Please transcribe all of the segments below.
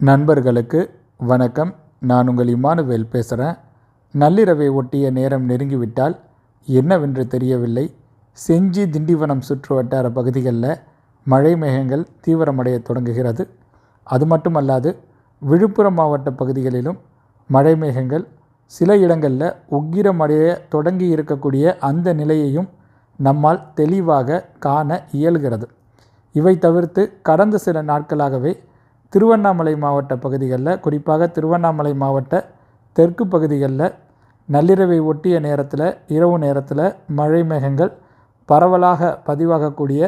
நண்பர்களுக்கு வணக்கம். நான் உங்கள் இமானுவேல் பேசுகிறேன் நள்ளிரவை ஒட்டிய நேரம் நெருங்கிவிட்டால் என்னவென்று தெரியவில்லை. செஞ்சி திண்டிவனம் சுற்று வட்டார பகுதிகளில் மழை மேகங்கள் தீவிரமடைய தொடங்குகிறது. அது மட்டுமல்லாது விழுப்புரம் மாவட்ட பகுதிகளிலும் மழை மேகங்கள் சில இடங்களில் உக்கிரமடைய தொடங்கி இருக்கக்கூடிய அந்த நிலையையும் நம்மால் தெளிவாக காண இயல்கிறது. இவை தவிர்த்து கடந்த சில நாட்களாகவே திருவண்ணாமலை மாவட்ட பகுதிகளில் குறிப்பாக திருவண்ணாமலை மாவட்ட தெற்கு பகுதிகளில் நள்ளிரவை ஒட்டிய நேரத்தில் இரவு நேரத்தில் மழை மேகங்கள் பரவலாக பதிவாகக்கூடிய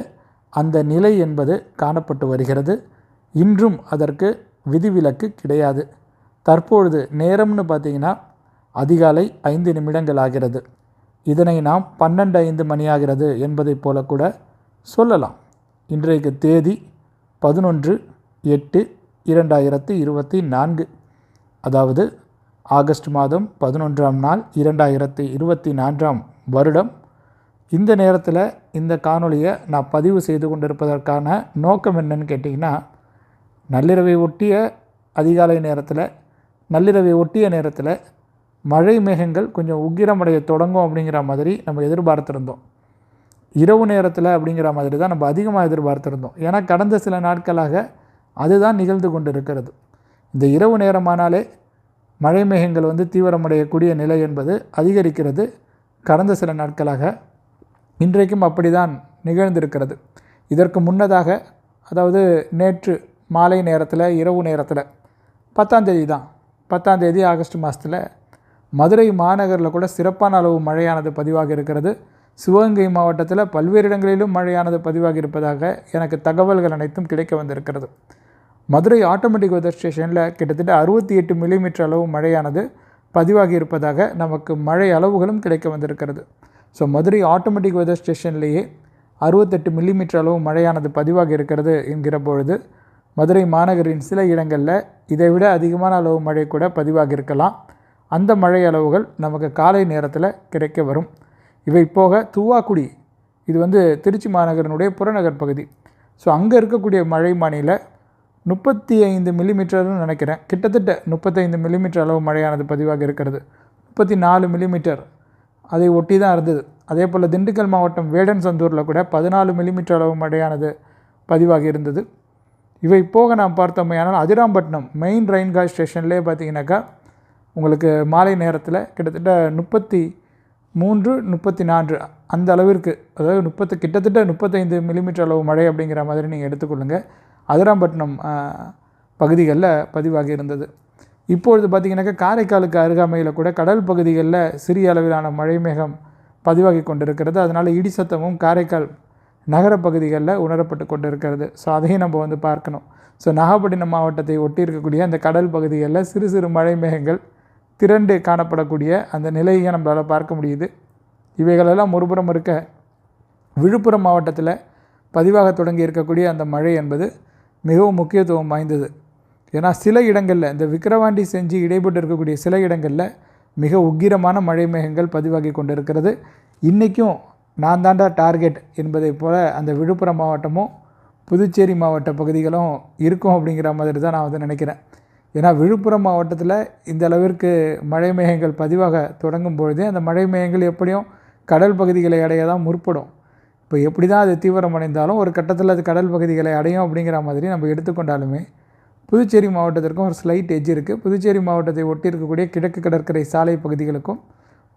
அந்த நிலை என்பது காணப்பட்டு வருகிறது. இன்றும் அதற்கு விதிவிலக்கு கிடையாது. தற்பொழுது நேரம்னு பார்த்தீங்கன்னா அதிகாலை ஐந்து நிமிடங்கள் ஆகிறது. இதனை நாம் பன்னெண்டு ஐந்து மணி ஆகிறது என்பதைப் போல கூட சொல்லலாம். இன்றைக்கு தேதி பதினொன்று எட்டு இரண்டாயிரத்து இருபத்தி நான்கு. அதாவது ஆகஸ்ட் மாதம் பதினொன்றாம் நாள் இரண்டாயிரத்து இருபத்தி நான்காம் வருடம். இந்த நேரத்தில் இந்த காணொலியை நான் பதிவு செய்து கொண்டிருப்பதற்கான நோக்கம் என்னன்னு கேட்டிங்கன்னா நள்ளிரவை ஒட்டிய அதிகாலை நேரத்தில் நள்ளிரவை ஒட்டிய நேரத்தில் மழை மேகங்கள் கொஞ்சம் உக்கிரமடைய தொடங்கும் அப்படிங்கிற மாதிரி நம்ம எதிர்பார்த்துருந்தோம். இரவு நேரத்தில் அப்படிங்கிற மாதிரி தான் நம்ம அதிகமாக எதிர்பார்த்துருந்தோம். ஏன்னா கடந்த சில நாட்களாக அதுதான் நிகழ்ந்து கொண்டு இருக்கிறது இந்த இரவு நேரமானாலே மழை மேகங்கள் வந்து தீவிரமடையக்கூடிய நிலை என்பது அதிகரிக்கிறது. கடந்த சில நாட்களாக இன்றைக்கும் அப்படிதான் நிகழ்ந்திருக்கிறது. இதற்கு முன்னதாக அதாவது நேற்று மாலை நேரத்தில் இரவு நேரத்தில் பத்தாந்தேதி தான் பத்தாந்தேதி ஆகஸ்ட் மாதத்தில் மதுரை மாநகரில் கூட சிறப்பான அளவு மழையானது பதிவாக இருக்கிறது. சிவகங்கை மாவட்டத்தில் பல்வேறு இடங்களிலும் மழையானது பதிவாகி இருப்பதாக எனக்கு தகவல்கள் அனைத்தும் கிடைக்க வந்திருக்கிறது. மதுரை ஆட்டோமேட்டிக் வெதர் ஸ்டேஷனில் கிட்டத்தட்ட அறுபத்தி எட்டு மில்லிமீட்டர் அளவு மழையானது பதிவாகி இருப்பதாக நமக்கு மழை அளவுகளும் கிடைக்க வந்திருக்கிறது. ஸோ மதுரை ஆட்டோமேட்டிக் வெதர் ஸ்டேஷன்லேயே அறுபத்தெட்டு மில்லிமீட்டர் அளவு மழையானது பதிவாகி இருக்கிறது என்கிற பொழுது மதுரை மாநகரின் சில இடங்களில் இதைவிட அதிகமான அளவு மழை கூட பதிவாகி இருக்கலாம். அந்த மழை அளவுகள் நமக்கு காலை நேரத்தில் கிடைக்க வரும். இவை போக துவாக்குடி இது வந்து திருச்சி மாநகரனுடைய புறநகர் பகுதி. ஸோ அங்கே இருக்கக்கூடிய மழை மாநில முப்பத்தி ஐந்து மில்லிமீட்டர்னு நினைக்கிறேன். கிட்டத்தட்ட முப்பத்தைந்து மில்லிமீட்டர் அளவு மழையானது பதிவாக இருக்கிறது. முப்பத்தி நாலு மில்லிமீட்டர் அதை ஒட்டி தான் இருந்தது. அதே போல் திண்டுக்கல் மாவட்டம் வேடன் சந்தூரில் கூட பதினாலு மில்லிமீட்டர் அளவு மழையானது பதிவாகி இருந்தது. இவை போக நாம் பார்த்தோமையானால் அதிராம்பட்டினம் மெயின் ரயின்காய் ஸ்டேஷன்லேயே பார்த்தீங்கன்னாக்கா உங்களுக்கு மாலை நேரத்தில் கிட்டத்தட்ட முப்பத்தி மூன்று முப்பத்தி நான்கு அந்த அளவிற்கு. அதாவது முப்பத்து கிட்டத்தட்ட முப்பத்தைந்து மில்லிமீட்டர் அளவு மழை அப்படிங்கிற மாதிரி நீங்கள் எடுத்துக்கொள்ளுங்கள் அதிராம்பட்டினம் பகுதிகளில் பதிவாகி இருந்தது. இப்பொழுது பார்த்திங்கனாக்கா காரைக்காலுக்கு அருகாமையில் கூட கடல் பகுதிகளில் சிறிய அளவிலான மழை மேகம் பதிவாகி கொண்டிருக்கிறது. அதனால் இடி சத்தமும் காரைக்கால் நகர பகுதிகளில் உணரப்பட்டு கொண்டு இருக்கிறது ஸோ அதையும் நம்ம வந்து பார்க்கணும். ஸோ நாகப்பட்டினம் மாவட்டத்தை ஒட்டி இருக்கக்கூடிய அந்த கடல் பகுதிகளில் சிறு சிறு மழை மேகங்கள் திரண்டு காணப்படக்கூடிய அந்த நிலையை நம்மளால் பார்க்க முடியுது. இவைகளெல்லாம் ஒருபுறம் இருக்க விழுப்புரம் மாவட்டத்தில் பதிவாக தொடங்கி இருக்கக்கூடிய அந்த மழை என்பது மிகவும் முக்கியத்துவம் வாய்ந்தது. ஏன்னா சில இடங்களில் இந்த விக்கிரவாண்டி செஞ்சு இடைப்பட்டு இருக்கக்கூடிய சில இடங்களில் மிக உக்கிரமான மழை மேகங்கள் பதிவாகி கொண்டிருக்கிறது. இன்றைக்கும் நான் தாண்டா டார்கெட் என்பதை போல் அந்த விழுப்புரம் மாவட்டமும் புதுச்சேரி மாவட்ட பகுதிகளும் இருக்கும் அப்படிங்கிற மாதிரி தான் நான் வந்து நினைக்கிறேன். ஏன்னா விழுப்புரம் மாவட்டத்தில் இந்த அளவிற்கு மழை மேகங்கள் பதிவாக தொடங்கும் பொழுதே அந்த மழை மேகங்கள் எப்படியும் கடல் பகுதிகளை அடைய தான் முற்படும். இப்போ எப்படி தான் அது தீவிரமடைந்தாலும் ஒரு கட்டத்தில் அது கடல் பகுதிகளை அடையும் அப்படிங்கிற மாதிரி நம்ம எடுத்துக்கொண்டாலுமே புதுச்சேரி மாவட்டத்திற்கும் ஒரு ஸ்லைட் எஜ் இருக்குது புதுச்சேரி மாவட்டத்தை ஒட்டி இருக்கக்கூடிய கிழக்கு கடற்கரை சாலை பகுதிகளுக்கும்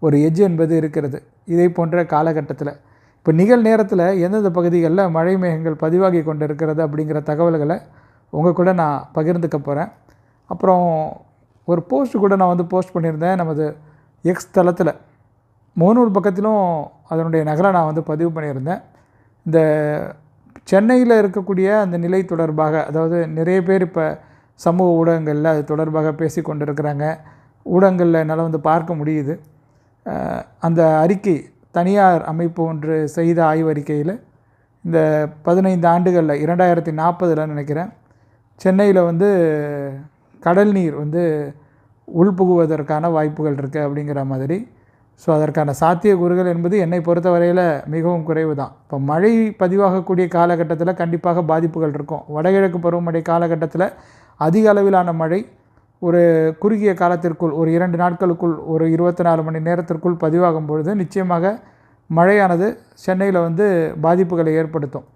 ஒரு எஜ் என்பது இருக்கிறது. இதை போன்ற காலகட்டத்தில் இப்போ நிகழ் நேரத்தில் எந்தெந்த பகுதிகளில் மழை மேகங்கள் பதிவாகி கொண்டு இருக்கிறது அப்படிங்கிற தகவல்களை உங்கள் கூட நான் பகிர்ந்துக்க போகிறேன் அப்புறம் ஒரு போஸ்ட் கூட நான் வந்து போஸ்ட் பண்ணியிருந்தேன் நமது எக்ஸ் தளத்தில். மோனூர் பக்கத்திலும் அதனுடைய நகலை நான் வந்து பதிவு பண்ணியிருந்தேன். இந்த சென்னையில் இருக்கக்கூடிய அந்த நிலை தொடர்பாக அதாவது நிறைய பேர் இப்போ சமூக ஊடகங்களில் அது தொடர்பாக பேசி கொண்டு இருக்கிறாங்க ஊடகங்களில் என்னால் வந்து பார்க்க முடியுது. அந்த அறிக்கை தனியார் அமைப்பு ஒன்று செய்த ஆய்வறிக்கையில் இந்த பதினைந்து ஆண்டுகளில் இரண்டாயிரத்தி நாற்பதில் நினைக்கிறேன் சென்னையில் வந்து கடல் நீர் வந்து உள்புகுவதற்கான வாய்ப்புகள் இருக்குது அப்படிங்கிற மாதிரி. ஸோ அதற்கான சாத்தியக்கூறுகள் என்பது என்னை பொறுத்தவரையில் மிகவும் குறைவு தான் இப்போ மழை பதிவாகக்கூடிய காலகட்டத்தில் கண்டிப்பாக பாதிப்புகள் இருக்கும். வடகிழக்கு பருவமழை காலகட்டத்தில் அதிக அளவிலான மழை ஒரு குறுகிய காலத்திற்குள் ஒரு இரண்டு நாட்களுக்குள் ஒரு இருபத்தி நாலு மணி நேரத்திற்குள் பதிவாகும் பொழுது நிச்சயமாக மழையானது சென்னையில் வந்து பாதிப்புகளை ஏற்படுத்தும்.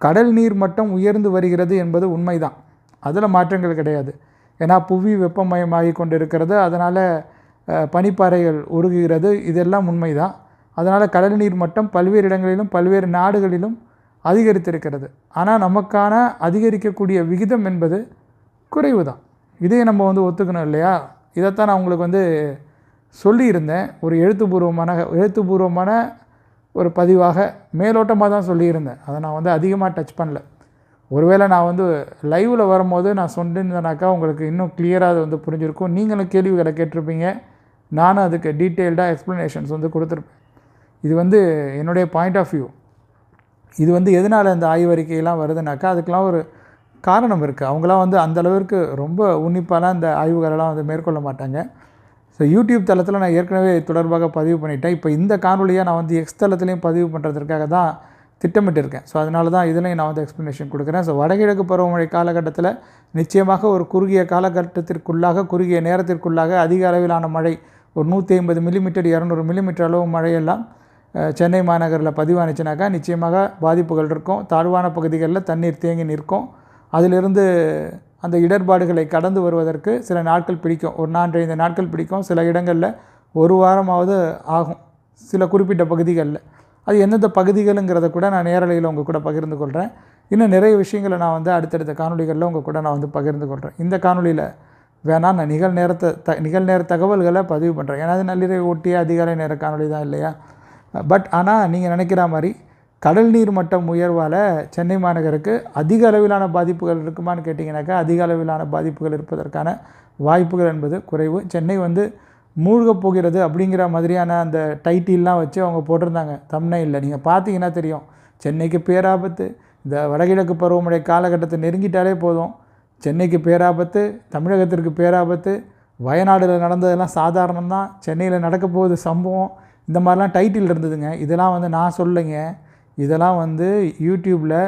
கடல் நீர் மட்டம் உயர்ந்து வருகிறது என்பது உண்மைதான். அதில் மாற்றங்கள் கிடையாது. ஏன்னா புவி வெப்பமயமாகி கொண்டு இருக்கிறது அதனால் பனிப்பாறைகள் உருகுகிறது. இதெல்லாம் உண்மைதான். அதனால் கடல் நீர் மட்டம் பல்வேறு இடங்களிலும் பல்வேறு நாடுகளிலும் அதிகரித்திருக்கிறது. ஆனால் நமக்கான அதிகரிக்கக்கூடிய விகிதம் என்பது குறைவு தான் இதையே நம்ம வந்து ஒத்துக்கணும் இல்லையா? இதைத்தான் நான் உங்களுக்கு வந்து சொல்லியிருந்தேன். ஒரு எழுத்துப்பூர்வமான எழுத்துப்பூர்வமான ஒரு பதிவாக மேலோட்டமாக தான் சொல்லியிருந்தேன். அதை நான் வந்து அதிகமாக டச் பண்ணல. ஒருவேளை நான் வந்து லைவில் வரும்போது நான் சொன்னேன்னாக்கா உங்களுக்கு இன்னும் கிளியராக அது வந்து புரிஞ்சிருக்கும். நீங்களும் கேள்விகளை கேட்டிருப்பீங்க. நானும் அதுக்கு டீட்டெயில்டாக எக்ஸ்ப்ளனேஷன்ஸ் வந்து கொடுத்துருப்பேன். இது வந்து என்னுடைய பாயிண்ட் ஆஃப் வியூ இது வந்து எதனால் இந்த ஆய்வறிக்கையெல்லாம் வருதுனாக்கா அதுக்கெலாம் ஒரு காரணம் இருக்குது அவங்களாம் வந்து அந்த அளவிற்கு ரொம்ப உன்னிப்பாலாம் இந்த ஆய்வுகளெல்லாம் வந்து மேற்கொள்ள மாட்டாங்க. ஸோ யூடியூப் தளத்தில் நான் ஏற்கனவே தொடர்பாக பதிவு பண்ணிட்டேன். இப்போ இந்த காணொலியாக நான் வந்து எக்ஸ் தளத்துலேயும் பதிவு பண்ணுறதுக்காக தான் திட்டமிட்டிருக்கேன். ஸோ அதனால தான் இதுலேயும் நான் வந்து எக்ஸ்ப்ளனேஷன் கொடுக்குறேன். ஸோ வடகிழக்கு பருவமழை காலகட்டத்தில் நிச்சயமாக ஒரு குறுகிய காலகட்டத்திற்குள்ளாக குறுகிய நேரத்திற்குள்ளாக அதிக அளவிலான மழை ஒரு நூற்றி ஐம்பது மில்லிமீட்டர் இரநூறு மில்லிமீட்டர் அளவு மழையெல்லாம் சென்னை மாநகரில் பதிவானுச்சுனாக்கா நிச்சயமாக பாதிப்புகள் இருக்கும். தாழ்வான பகுதிகளில் தண்ணீர் தேங்கி நிற்கும். அதிலிருந்து அந்த இடர்பாடுகளை கடந்து வருவதற்கு சில நாட்கள் பிடிக்கும். ஒரு நான்கைந்து நாட்கள் பிடிக்கும். சில இடங்களில் ஒரு வாரமாவது ஆகும். சில குறிப்பிட்ட பகுதிகளில். அது எந்தெந்த பகுதிகளுங்கிறத கூட நான் நேரலையில் உங்கள் கூட பகிர்ந்து கொள்கிறேன் இன்னும் நிறைய விஷயங்களை நான் வந்து அடுத்தடுத்த காணொலிகளில் உங்கள் கூட நான் வந்து பகிர்ந்து கொள்கிறேன் இந்த காணொளியில் வேணால் நான் நிகழ்நேரத்தை த நிகழ்நேர தகவல்களை பதிவு பண்ணுறேன் ஏன்னா அது நள்ளிரவு ஒட்டிய அதிகாலை நேர காணொளி தான் இல்லையா? பட் ஆனால் நீங்கள் நினைக்கிற மாதிரி கடல் நீர் மட்டம் உயர்வால் சென்னை மாநகருக்கு அதிக அளவிலான பாதிப்புகள் இருக்குமான்னு கேட்டிங்கனாக்கா அதிக அளவிலான பாதிப்புகள் இருப்பதற்கான வாய்ப்புகள் என்பது குறைவு. சென்னை வந்து மூழ்கப் போகிறது அப்படிங்கிற மாதிரியான அந்த டைட்டில்லாம் வச்சு அவங்க போட்டிருந்தாங்க. தம்னையில் நீங்கள் பார்த்தீங்கன்னா தெரியும். சென்னைக்கு பேராபத்து. இந்த வடகிழக்கு பருவமழை காலகட்டத்தை நெருங்கிட்டாலே போதும். சென்னைக்கு பேராபத்து தமிழகத்திற்கு பேராபத்து வயநாடில் நடந்ததெல்லாம் சாதாரணம் தான் சென்னையில் நடக்க போகுது சம்பவம். இந்த மாதிரிலாம் டைட்டில் இருந்ததுங்க. இதெல்லாம் வந்து நான் சொல்லுங்க இதெல்லாம் வந்து யூடியூப்பில்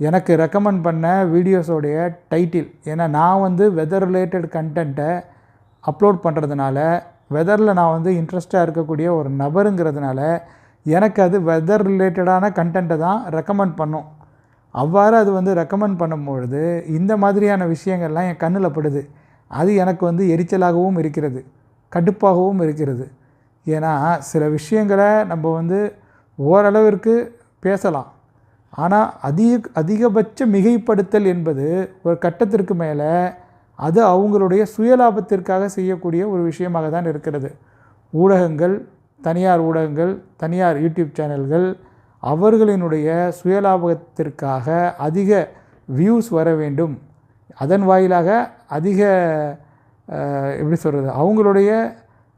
எனக்கு ரெக்கமெண்ட் பண்ண வீடியோஸோடைய டைட்டில். ஏன்னா நான் வந்து வெதர் ரிலேட்டட் கண்டென்ட்டை அப்லோட் பண்ணுறதுனால வெதரில் நான் வந்து இன்ட்ரெஸ்டாக இருக்கக்கூடிய ஒரு நபருங்கிறதுனால எனக்கு அது வெதர் ரிலேட்டடான கண்டென்ட்டை தான் ரெக்கமெண்ட் பண்ணும். அவ்வாறு அது வந்து ரெக்கமெண்ட் பண்ணும்பொழுது இந்த மாதிரியான விஷயங்கள்லாம் என் கண்ணில் படுது. அது எனக்கு வந்து எரிச்சலாகவும் இருக்கிறது கடுப்பாகவும் இருக்கிறது. ஏன்னா சில விஷயங்களை நம்ம வந்து ஓரளவிற்கு பேசலாம். ஆனால் அதிக அதிகபட்ச மிகைப்படுத்தல் என்பது ஒரு கட்டத்திற்கு மேலே அது அவங்களுடைய சுயலாபத்திற்காக செய்யக்கூடிய ஒரு விஷயமாக தான் இருக்கிறது. ஊடகங்கள் தனியார் ஊடகங்கள் தனியார் யூடியூப் சேனல்கள் அவர்களினுடைய சுயலாபத்திற்காக அதிக வியூஸ் வர வேண்டும். அதன் வாயிலாக அதிக எப்படி சொல்கிறது அவங்களுடைய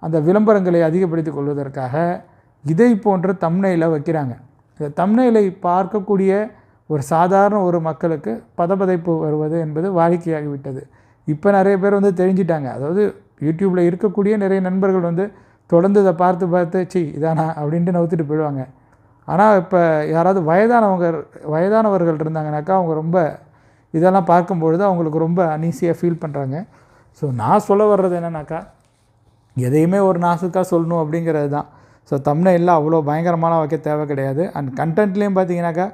அந்த விளம்பரங்களை அதிகப்படுத்திக் கொள்வதற்காக இதை போன்ற தம்னையில் வைக்கிறாங்க. இந்த தம்னையிலை பார்க்கக்கூடிய ஒரு சாதாரண ஒரு மக்களுக்கு பதபதைப்பு வருவது என்பது வாடிக்கையாகிவிட்டது. இப்போ நிறைய பேர் வந்து தெரிஞ்சிட்டாங்க. அதாவது யூடியூப்பில் இருக்கக்கூடிய நிறைய நண்பர்கள் வந்து தொடர்ந்து இதை பார்த்து பார்த்து சி இதானா? அப்படின்ட்டு நவுத்திட்டு போயிடுவாங்க. ஆனால் இப்போ யாராவது வயதானவங்க வயதானவர்கள் இருந்தாங்கனாக்கா அவங்க ரொம்ப இதெல்லாம் பார்க்கும்பொழுது அவங்களுக்கு ரொம்ப அனீசியாக ஃபீல் பண்ணுறாங்க ஸோ நான் சொல்ல வர்றது என்னன்னாக்கா எதையுமே ஒரு நாசுக்காக சொல்லணும் அப்படிங்கிறது தான். ஸோ தமிழில் அவ்வளோ பயங்கரமான வைக்க தேவை கிடையாது. அண்ட் கண்டென்ட்லேயும் பார்த்தீங்கன்னாக்கா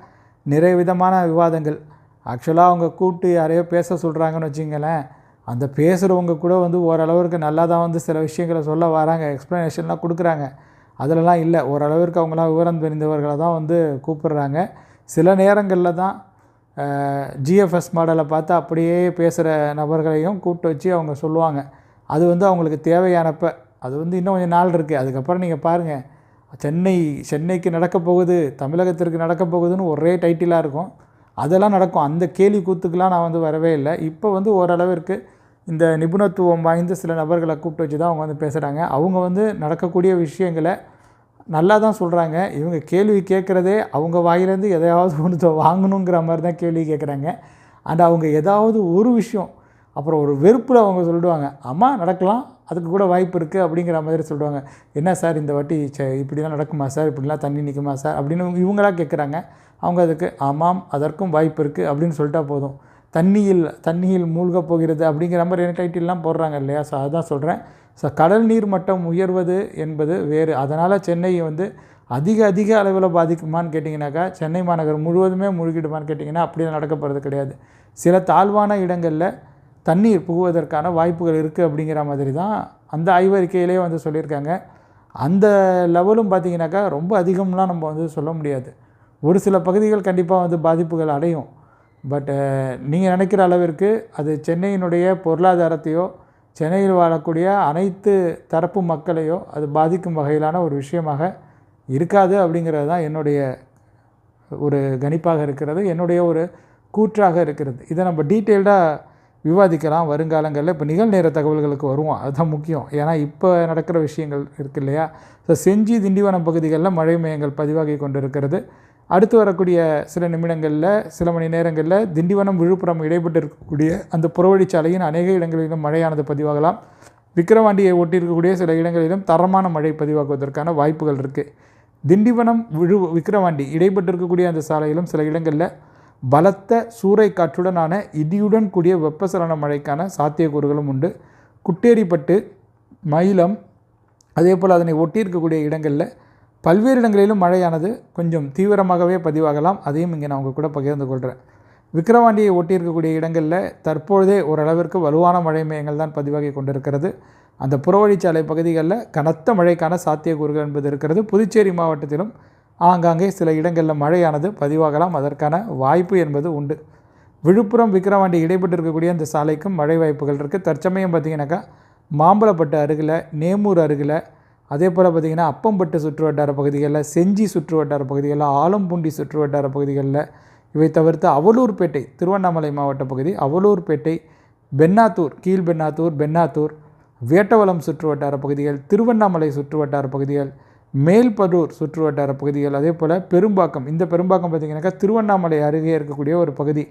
நிறைய விதமான விவாதங்கள். ஆக்சுவலாக அவங்க கூப்பிட்டு யாரையோ பேச சொல்கிறாங்கன்னு வச்சிங்களேன் அந்த பேசுகிறவங்க கூட வந்து ஓரளவிற்கு நல்லா தான் வந்து சில விஷயங்களை சொல்ல வராங்க எக்ஸ்ப்ளனேஷன்லாம் கொடுக்குறாங்க. அதிலலாம் இல்லை. ஓரளவிற்கு அவங்களாம் விவரம் தெரிந்தவர்களை தான் வந்து கூப்பிடுறாங்க. சில நேரங்களில் தான் ஜிஎஃப்எஸ் மாடலை பார்த்து அப்படியே பேசுகிற நபர்களையும் கூப்பிட்டு வச்சு அவங்க சொல்லுவாங்க. அது வந்து அவங்களுக்கு தேவையானப்ப அது வந்து இன்னும் கொஞ்சம் நாள் இருக்குது அதுக்கப்புறம் நீங்கள் பாருங்கள் சென்னை சென்னைக்கு நடக்க போகுது தமிழகத்திற்கு நடக்க போகுதுன்னு ஒரே டைட்டிலாக இருக்கும். அதெல்லாம் நடக்கும். அந்த கேலி கூத்துக்கெலாம் நான் வந்து வரவே இல்லை. இப்போ வந்து ஓரளவிற்கு இந்த நிபுணத்துவம் வாய்ந்த சில நபர்களை கூப்பிட்டு வச்சு தான் அவங்க வந்து பேசுகிறாங்க அவங்க வந்து நடக்கக்கூடிய விஷயங்களை நல்லா தான் சொல்கிறாங்க இவங்க கேள்வி கேட்குறதே அவங்க வாயிலேருந்து எதையாவது ஒன்று வாங்கணுங்கிற மாதிரி தான் கேள்வி கேட்குறாங்க. அண்ட் அவங்க ஏதாவது ஒரு விஷயம் அப்புறம் ஒரு வெறுப்பில் அவங்க சொல்லிடுவாங்க. அம்மா நடக்கலாம். அதுக்கு கூட வாய்ப்பு இருக்குது அப்படிங்கிற மாதிரி சொல்லுவாங்க. என்ன சார் இந்த வாட்டி சே இப்படிலாம் நடக்குமா சார்? இப்படிலாம் தண்ணி நிற்குமா சார்? அப்படின்னு இவங்களா கேட்குறாங்க. அவங்க அதுக்கு ஆமாம் அதற்கும் வாய்ப்பு இருக்குது அப்படின்னு சொல்லிட்டா போதும். தண்ணியில் தண்ணியில் மூழ்கப் போகிறது அப்படிங்கிற மாதிரி டைட்டில்லாம் போடுறாங்க இல்லையா? ஸோ அதுதான் சொல்கிறேன் ஸோ கடல் நீர் மட்டம் உயர்வது என்பது வேறு. அதனால் சென்னை வந்து அதிக அதிக அளவில் பாதிக்குமான்னு கேட்டிங்கனாக்கா சென்னை மாநகர் முழுவதுமே முழுகிடுமான்னு கேட்டிங்கன்னா அப்படிலாம் நடக்க போகிறது கிடையாது. சில தாழ்வான இடங்களில் தண்ணீர் புகுவதற்கான வாய்ப்புகள் இருக்குது அப்படிங்கிற மாதிரி தான் அந்த ஆய்வறிக்கையிலே வந்து சொல்லியிருக்காங்க. அந்த லெவலும் பார்த்திங்கனாக்கா ரொம்ப அதிகம்லாம் நம்ம வந்து சொல்ல முடியாது. ஒரு சில பகுதிகள் கண்டிப்பாக வந்து பாதிப்புகள் அடையும். பட்டு நீங்கள் நினைக்கிற அளவிற்கு அது சென்னையினுடைய பொருளாதாரத்தையோ சென்னையில் வாழக்கூடிய அனைத்து தரப்பு மக்களையோ அது பாதிக்கும் வகையிலான ஒரு விஷயமாக இருக்காது அப்படிங்கிறது தான் என்னுடைய ஒரு கணிப்பாக இருக்கிறது. என்னுடைய ஒரு கூற்றாக இருக்கிறது. இதை நம்ம டீட்டெயில்டாக விவாதிக்கலாம். வருங்காலங்களில் இப்போ நிகழ்நேர தகவல்களுக்கு வருவோம். அதுதான் முக்கியம். ஏன்னா இப்போ நடக்கிற விஷயங்கள் இருக்கு இல்லையா? ஸோ செஞ்சி திண்டிவனம் பகுதிகளில் மழை மையங்கள் பதிவாகி கொண்டு இருக்கிறது அடுத்து வரக்கூடிய சில நிமிடங்களில் சில மணி நேரங்களில் திண்டிவனம் விழுப்புரம் இடைப்பட்டு இருக்கக்கூடிய அந்த புறவழிச்சாலையின் அநேக இடங்களிலும் மழையானது பதிவாகலாம். விக்கிரவாண்டியை ஒட்டியிருக்கக்கூடிய சில இடங்களிலும் தரமான மழை பதிவாக்குவதற்கான வாய்ப்புகள் இருக்குது திண்டிவனம் விழு விக்கிரவாண்டி இடைப்பட்டு இருக்கக்கூடிய அந்த சாலையிலும் சில இடங்களில் பலத்த சூறை காற்றுடனான இடியுடன் கூடிய வெப்பசலன மழைக்கான சாத்தியக்கூறுகளும் உண்டு. குட்டேரிப்பட்டு மயிலம் அதே போல் அதனை ஒட்டியிருக்கக்கூடிய இடங்களில் பல்வேறு இடங்களிலும் மழையானது கொஞ்சம் தீவிரமாகவே பதிவாகலாம். அதையும் இங்கே நான் உங்கள் கூட பகிர்ந்து கொள்கிறேன். விக்கிரவாண்டியை ஒட்டி இருக்கக்கூடிய இடங்களில் தற்பொழுதே ஓரளவிற்கு வலுவான மழை மையங்கள் தான் பதிவாகி கொண்டிருக்கிறது. அந்த புறவழிச்சாலை பகுதிகளில் கனத்த மழைக்கான சாத்தியக்கூறுகள் என்பது இருக்கிறது. புதுச்சேரி மாவட்டத்திலும் ஆங்காங்கே சில இடங்களில் மழையானது பதிவாகலாம். அதற்கான வாய்ப்பு என்பது உண்டு. விழுப்புரம் விக்கிரவாண்டி இடைப்பட்டு இருக்கக்கூடிய அந்த சாலைக்கும் மழை வாய்ப்புகள் இருக்குது தற்சமயம் பார்த்திங்கனாக்கா மாம்பழப்பட்டு அருகில் நேமூர் அருகில் அதே போல் பார்த்திங்கன்னா அப்பம்பட்டு சுற்று வட்டார பகுதிகளில் செஞ்சி சுற்று வட்டார பகுதிகளில் ஆலம்பூண்டி சுற்று வட்டார பகுதிகளில் இவை தவிர்த்து அவலூர்பேட்டை திருவண்ணாமலை மாவட்ட பகுதி அவலூர்பேட்டை பென்னாத்தூர் கீழ்பென்னாத்தூர் பென்னாத்தூர் வேட்டவலம் சுற்று வட்டார பகுதிகள் திருவண்ணாமலை சுற்று வட்டார பகுதிகள் மேல்பரூர் சுற்று வட்டார பகுதிகள் அதே போல் பெரும்பாக்கம் இந்த பெரும்பாக்கம் பார்த்திங்கனாக்கா திருவண்ணாமலை அருகே இருக்கக்கூடிய ஒரு பகுதி.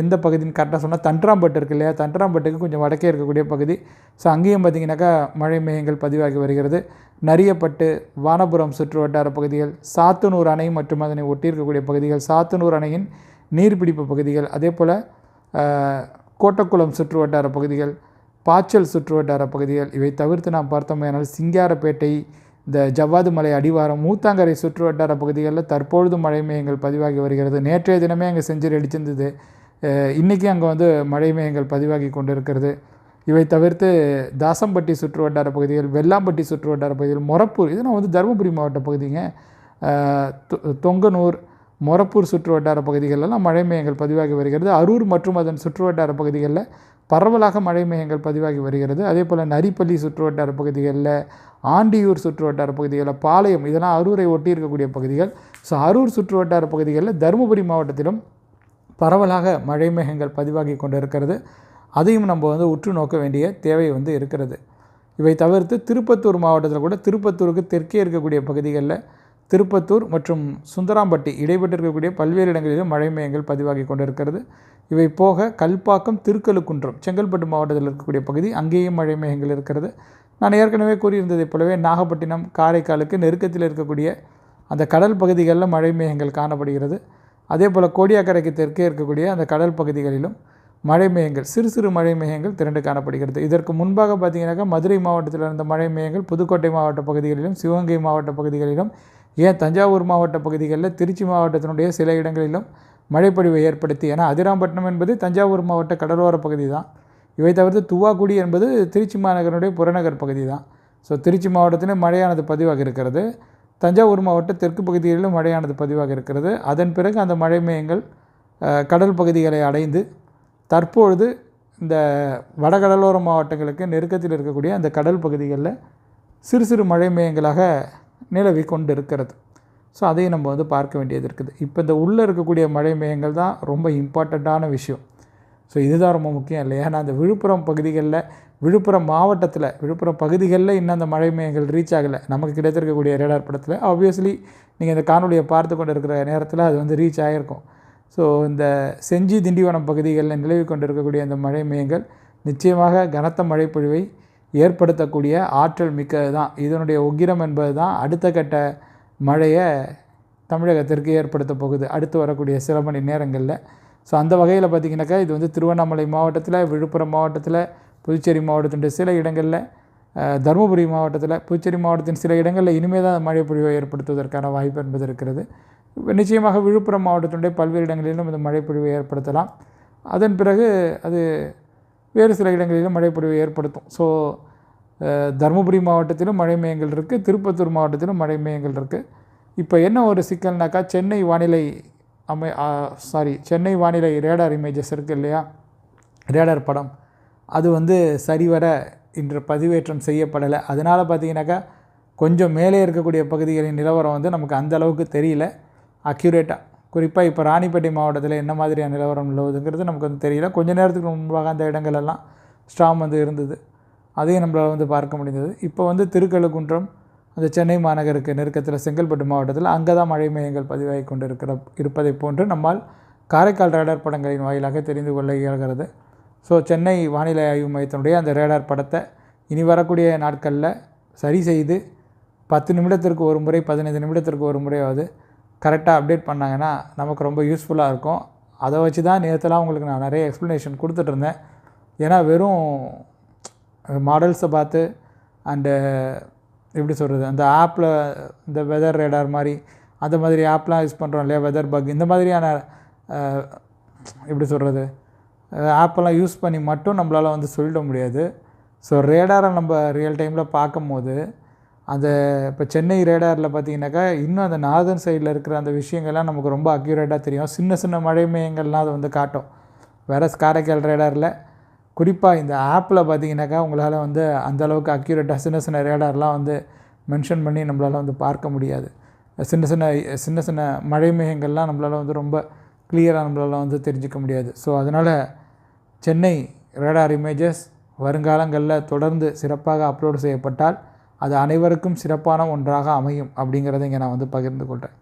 எந்த பகுதின்னு கரெக்டாக சொன்னால் தன்றாம்பட்டு இருக்கு இல்லையா? தன்றாம்பட்டுக்கு கொஞ்சம் வடக்கே இருக்கக்கூடிய பகுதி. ஸோ அங்கேயும் பார்த்திங்கனாக்கா மழை மேகங்கள் பதிவாகி வருகிறது. நரியப்பட்டு வானபுரம் சுற்று வட்டார பகுதிகள் சாத்தனூர் அணை மற்றும் அதனை ஒட்டி இருக்கக்கூடிய பகுதிகள் சாத்தனூர் அணையின் நீர்பிடிப்பு பகுதிகள் அதே போல் கோட்டக்குளம் சுற்று வட்டார பகுதிகள் பாய்ச்சல் சுற்று வட்டார பகுதிகள் இவை தவிர்த்து நாம் பார்த்தோமேனால் சிங்காரப்பேட்டை இந்த ஜவ்வாது மலை அடிவாரம் மூத்தாங்கரை சுற்று வட்டார பகுதிகளில் தற்பொழுது மழை மேகங்கள் பதிவாகி வருகிறது. நேற்றைய தினமே அங்கே செஞ்சுரி அடிச்சிருந்தது. இன்றைக்கி அங்கே வந்து மழை மேகங்கள் பதிவாகி கொண்டிருக்கிறது. இவை தவிர்த்து தாசம்பட்டி சுற்று வட்டார பகுதிகள் வெள்ளாம்பட்டி சுற்று வட்டார பகுதிகள் மொரப்பூர் இது நான் வந்து தருமபுரி மாவட்ட பகுதிங்க. தொ- தொங்கனூர் மொரப்பூர் சுற்று வட்டார பகுதிகளெல்லாம் மழை மேகங்கள் பதிவாகி வருகிறது. அரூர் மற்றும் அதன் சுற்று வட்டார பகுதிகளில் பரவலாக மழை மேகங்கள் பதிவாகி வருகிறது. அதே போல் நரிப்பள்ளி சுற்று வட்டார பகுதிகளில் ஆண்டியூர் சுற்று வட்டார பகுதிகளில் பாளையம் இதெல்லாம் அரூரை ஒட்டி இருக்கக்கூடிய பகுதிகள். ஸோ அரூர் சுற்று வட்டார பகுதிகளில் தருமபுரி மாவட்டத்திலும் பரவலாக மழை மேகங்கள் பதிவாகி கொண்டிருக்கிறது. அதையும் நம்ம வந்து உற்று நோக்க வேண்டிய தேவை வந்து இருக்கிறது. இவை தவிர்த்து திருப்பத்தூர் மாவட்டத்தில் கூட திருப்பத்தூருக்கு தெற்கே இருக்கக்கூடிய பகுதிகளில் திருப்பத்தூர் மற்றும் சுந்தராம்பட்டி இடைப்பட்டு இருக்கக்கூடிய பல்வேறு இடங்களிலும் மழை மேகங்கள் பதிவாகி கொண்டிருக்கிறது. இவை போக கல்பாக்கம் திருக்கழுக்குன்றம் செங்கல்பட்டு மாவட்டத்தில் இருக்கக்கூடிய பகுதி அங்கேயும் மழை மேகங்கள் இருக்கிறது. நான் ஏற்கனவே கூறியிருந்ததைப் போலவே நாகப்பட்டினம் காரைக்காலுக்கு நெருக்கத்தில் இருக்கக்கூடிய அந்த கடல் பகுதிகளில் மழை மேகங்கள் காணப்படுகிறது. அதே போல் கோடியாக்கரைக்கு தெற்கே இருக்கக்கூடிய அந்த கடல் பகுதிகளிலும் மழை மேகங்கள் சிறு சிறு மழை மேகங்கள் திரண்டு காணப்படுகிறது. இதற்கு முன்பாக பார்த்தீங்கன்னாக்கா மதுரை மாவட்டத்தில் இருந்த மழை மேகங்கள் புதுக்கோட்டை மாவட்ட பகுதிகளிலும் சிவகங்கை மாவட்ட பகுதிகளிலும் ஏன் தஞ்சாவூர் மாவட்ட பகுதிகளில் திருச்சி மாவட்டத்தினுடைய சில இடங்களிலும் மழைப்பொழிவை ஏற்படுத்தி ஏன்னா அதிராம்பட்டினம் என்பது தஞ்சாவூர் மாவட்ட கடலோர பகுதி தான். இவை தவிர்த்து துவாக்குடி என்பது திருச்சி மாநகரனுடைய புறநகர் பகுதி தான். ஸோ திருச்சி மாவட்டத்திலே மழையானது பதிவாக இருக்கிறது. தஞ்சாவூர் மாவட்ட தெற்கு பகுதிகளிலும் மழையானது பதிவாக இருக்கிறது. அதன் பிறகு அந்த மழை மேயங்கள் கடல் பகுதிகளை அடைந்து தற்பொழுது இந்த வடகடலோர மாவட்டங்களுக்கு நெருக்கத்தில் இருக்கக்கூடிய அந்த கடல் பகுதிகளில் சிறு சிறு மழை மேயங்களாக நிலவி கொண்டு இருக்கிறது ஸோ அதையும் நம்ம வந்து பார்க்க வேண்டியது இருக்குது. இப்போ இந்த உள்ளே இருக்கக்கூடிய மழை மேயங்கள் தான் ரொம்ப இம்பார்ட்டண்ட்டான விஷயம். ஸோ இதுதான் ரொம்ப முக்கியம் இல்லை ஏன்னா அந்த விழுப்புரம் பகுதிகளில் விழுப்புரம் மாவட்டத்தில் விழுப்புரம் பகுதிகளில் இன்னும் அந்த மழை மையங்கள் ரீச் ஆகலை. நமக்கு கிடைத்திருக்கக்கூடிய ரேடார் படத்தில். ஆப்வியஸ்லி நீங்கள் இந்த காணொலியை பார்த்து கொண்டு இருக்கிற நேரத்தில் அது வந்து ரீச் ஆகிருக்கும் ஸோ இந்த செஞ்சி திண்டிவனம் பகுதிகளில் நிலவி கொண்டிருக்கக்கூடிய அந்த மழை மையங்கள் நிச்சயமாக கனத்த மழைப்பொழிவை ஏற்படுத்தக்கூடிய ஆற்றல் மிக்கது தான் இதனுடைய உக்கிரம் என்பது தான் அடுத்த கட்ட மழையை தமிழகத்திற்கு ஏற்படுத்த போகுது. அடுத்து வரக்கூடிய சில மணி நேரங்களில். ஸோ அந்த வகையில் பார்த்திங்கனாக்கா இது வந்து திருவண்ணாமலை மாவட்டத்தில் விழுப்புரம் மாவட்டத்தில் புதுச்சேரி மாவட்டத்தின் சில இடங்களில் தருமபுரி மாவட்டத்தில் புதுச்சேரி மாவட்டத்தின் சில இடங்களில் இனிமேல் தான் மழை பொழிவை ஏற்படுத்துவதற்கான வாய்ப்பு என்பது இருக்கிறது. நிச்சயமாக விழுப்புரம் மாவட்டத்தினுடைய பல்வேறு இடங்களிலும் இந்த மழை பொழிவை ஏற்படுத்தலாம். அதன் பிறகு அது வேறு சில இடங்களிலும் மழை பொழிவை ஏற்படுத்தும். ஸோ தருமபுரி மாவட்டத்திலும் மழை மையங்கள் இருக்குது திருப்பத்தூர் மாவட்டத்திலும் மழை மையங்கள் இருக்குது. இப்போ என்ன ஒரு சிக்கல்னாக்கா சென்னை வானிலை அமை சாரி சென்னை வானிலை ரேடார் இமேஜஸ் இருக்குது இல்லையா? ரேடார் படம். அது வந்து சரிவர இன்று பதிவேற்றம் செய்யப்படலை. அதனால் பார்த்தீங்கன்னாக்கா கொஞ்சம் மேலே இருக்கக்கூடிய பகுதிகளின் நிலவரம் வந்து நமக்கு அந்த அளவுக்கு தெரியல. அக்யூரேட்டாக குறிப்பாக இப்போ ராணிப்பேட்டை மாவட்டத்தில் என்ன மாதிரியான நிலவரம் நிலவுதுங்கிறது நமக்கு வந்து தெரியல. கொஞ்ச நேரத்துக்கு முன்பாக அந்த இடங்களெல்லாம் ஸ்ட்ராம் வந்து இருந்தது. அதையும் நம்மளால் வந்து பார்க்க முடிந்தது. இப்போ வந்து திருக்கழுக்குன்றம் அந்த சென்னை மாநகருக்கு நெருக்கத்தில் செங்கல்பட்டு மாவட்டத்தில் அங்கே தான் மழை மையங்கள் பதிவாகி கொண்டு இருக்கிற இருப்பதை போன்று நம்மால் காரைக்கால் ரேடர் படங்களின் வாயிலாக தெரிந்து கொள்ள இயல்கிறது. ஸோ சென்னை வானிலை ஆய்வு மையத்தினுடைய அந்த ரேடார் படத்தை இனி வரக்கூடிய நாட்களில் சரி செய்து பத்து நிமிடத்திற்கு ஒரு முறை பதினைந்து நிமிடத்திற்கு ஒரு முறையாவது கரெக்டாக அப்டேட் பண்ணாங்கன்னா நமக்கு ரொம்ப யூஸ்ஃபுல்லாக இருக்கும். அதை வச்சு தான் நேற்றுலாம் உங்களுக்கு நான் நிறைய எக்ஸ்ப்ளனேஷன் கொடுத்துட்ருந்தேன் ஏன்னா வெறும் மாடல்ஸை பார்த்து அண்டு எப்படி சொல்கிறது அந்த ஆப்பில் இந்த வெதர் ரேடார் மாதிரி அந்த மாதிரி ஆப்லாம் யூஸ் பண்ணுறோம் இல்லையா வெதர் பக் இந்த மாதிரியான எப்படி சொல்கிறது ஆப்பெல்லாம் யூஸ் பண்ணி மட்டும் நம்மளால் வந்து சொல்லிட முடியாது. ஸோ ரேடாரை நம்ம ரியல் டைமில் பார்க்கும்போது அந்த இப்போ சென்னை ரேடாரில் பார்த்தீங்கன்னாக்கா இன்னும் அந்த நார்தன் சைடில் இருக்கிற அந்த விஷயங்கள்லாம் நமக்கு ரொம்ப அக்யூரேட்டாக தெரியும். சின்ன சின்ன மழை மையங்கள்லாம் அதை வந்து காட்டும். வேற காரைக்கால் ரேடாரில் குறிப்பாக இந்த ஆப்பில் பார்த்தீங்கன்னாக்கா உங்களால் வந்து அந்த அளவுக்கு அக்யூரேட்டாக சின்ன சின்ன ரேடார்லாம் வந்து மென்ஷன் பண்ணி நம்மளால் வந்து பார்க்க முடியாது. சின்ன சின்ன சின்ன சின்ன மழை மேகங்கள்லாம் நம்மளால் வந்து ரொம்ப கிளியராக நம்மளால் வந்து தெரிஞ்சுக்க முடியாது. ஸோ அதனால் சென்னை ரேடார் இமேஜஸ் வருங்காலங்களில் தொடர்ந்து சிறப்பாக அப்லோடு செய்யப்பட்டால் அது அனைவருக்கும் சிறப்பான ஒன்றாக அமையும் அப்படிங்கிறத இங்கே நான் வந்து பகிர்ந்து கொள்கிறேன்.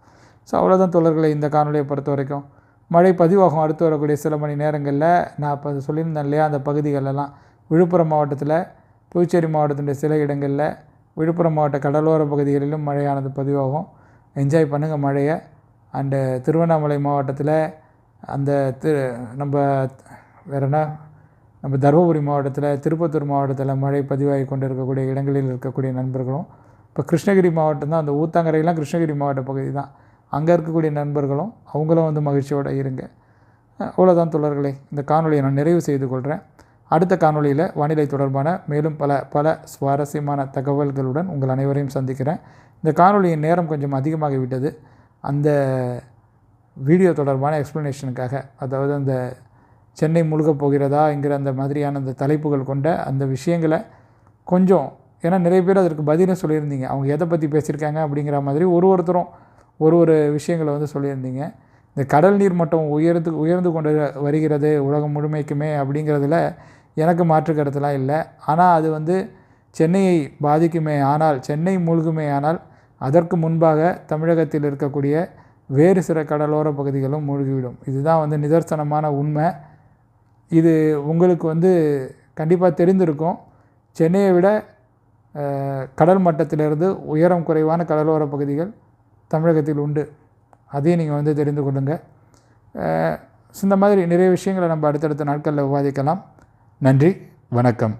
ஸோ அவ்வளோதான் தொடர்களை இந்த காணொலியை பொறுத்த வரைக்கும். மழை பதிவாகும் அடுத்து வரக்கூடிய சில மணி நேரங்களில் நான் இப்போ சொல்லியிருந்தேன் இல்லையா அந்த பகுதிகளெல்லாம் விழுப்புரம் மாவட்டத்தில் புதுச்சேரி மாவட்டத்தினுடைய சில இடங்களில் விழுப்புரம் மாவட்ட கடலோர பகுதிகளிலும் மழையானது பதிவாகும். என்ஜாய் பண்ணுங்கள் மழையை. அண்டு திருவண்ணாமலை மாவட்டத்தில் அந்த திரு நம்ம வேற என்ன? நம்ம தருமபுரி மாவட்டத்தில் திருப்பத்தூர் மாவட்டத்தில் மழை பதிவாகி கொண்டு இருக்கக்கூடிய இடங்களில் இருக்கக்கூடிய நண்பர்களும் இப்போ கிருஷ்ணகிரி மாவட்டம் தான் அந்த ஊத்தாங்கரையெல்லாம் கிருஷ்ணகிரி மாவட்ட பகுதி தான். அங்கே இருக்கக்கூடிய நண்பர்களும் அவங்களும் வந்து மகிழ்ச்சியோடு இருங்க. அவ்வளோதான் தொடர்களே இந்த காணொலியை நான் நிறைவு செய்து கொள்கிறேன் அடுத்த காணொளியில் வானிலை தொடர்பான மேலும் பல பல சுவாரஸ்யமான தகவல்களுடன் உங்கள் அனைவரையும் சந்திக்கிறேன். இந்த காணொலியின் நேரம் கொஞ்சம் அதிகமாகி விட்டது அந்த வீடியோ தொடர்பான எக்ஸ்ப்ளனேஷனுக்காக அதாவது அந்த சென்னை முழுகப் போகிறதா என்கிற அந்த மாதிரியான அந்த தலைப்புகள் கொண்ட அந்த விஷயங்களை கொஞ்சம் ஏன்னா நிறைய பேர் அதற்கு பதிலும் சொல்லியிருந்தீங்க. அவங்க எதை பற்றி பேசியிருக்காங்க அப்படிங்கிற மாதிரி ஒரு ஒருத்தரும் ஒரு ஒரு விஷயங்களை வந்து சொல்லியிருந்தீங்க. இந்த கடல் நீர் மட்டம் உயர்ந்து உயர்ந்து கொண்டு வருகிறது உலகம் முழுமைக்குமே அப்படிங்கிறதுல எனக்கு மாற்று கருத்துலாம் இல்லை. ஆனால் அது வந்து சென்னையை பாதிக்குமே ஆனால் சென்னை மூழ்குமே ஆனால் அதற்கு முன்பாக தமிழகத்தில் இருக்கக்கூடிய வேறு சில கடலோர பகுதிகளும் மூழ்கிவிடும். இதுதான் வந்து நிதர்சனமான உண்மை. இது உங்களுக்கு வந்து கண்டிப்பாக தெரிந்திருக்கும். சென்னையை விட கடல் மட்டத்திலிருந்து உயரம் குறைவான கடலோர பகுதிகள் தமிழகத்தில் உண்டு. அதையும் நீங்கள் வந்து தெரிந்து கொள்ளுங்கள் இந்த மாதிரி நிறைய விஷயங்களை நம்ம அடுத்தடுத்த நாட்களில் விவாதிக்கலாம். நன்றி வணக்கம்.